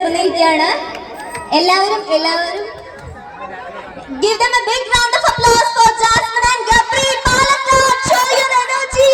ചേർന്നിരിക്കുകയാണ് എല്ലാവരും എല്ലാവരും. Give them a big round of applause for Jasmine and Gabri Palakkad. Show your energy.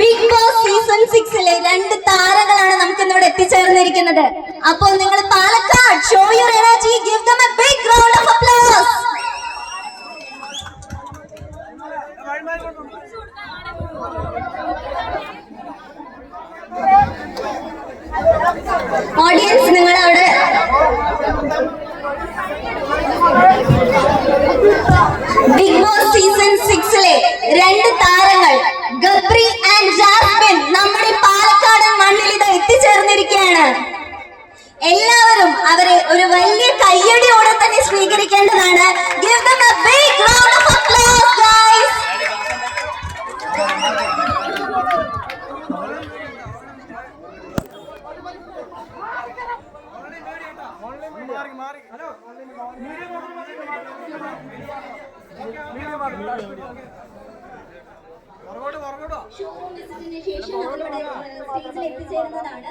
Big boss season സിക്സിലെ രണ്ട് താരങ്ങളാണ് നമുക്ക് ഇന്നിവിടെ എത്തിച്ചേർന്നിരിക്കുന്നത്. അപ്പോൾ നിങ്ങൾ Palakkad show your energy give them a big round of applause audience എല്ലാവരും അവരെ ഒരു വലിയ കയ്യടിയോടെ തന്നെ സ്വീകരിക്കേണ്ടതാണ്. Guys. ഷോറൂം വിസിറ്റിന് ശേഷം നമ്മളിവിടെ സ്റ്റേജിൽ എത്തിച്ചേരുന്നതാണ്.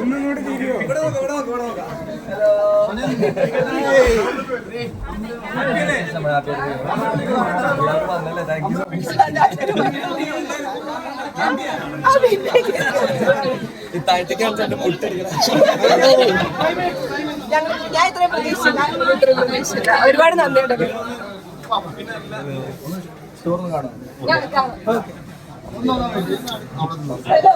ഒന്നും കൂടി തിരിയോ ഇവിടെ നോക്കാം ഇവിടെ നോക്കാം ഇവിടെ നോക്കാം ഞങ്ങൾ ഞാൻ ഇത്രയും പ്രതീക്ഷിച്ചില്ല ഇത്രയും പ്രതീക്ഷിച്ചില്ല ഒരുപാട് നന്ദിയുണ്ട്. ഹലോ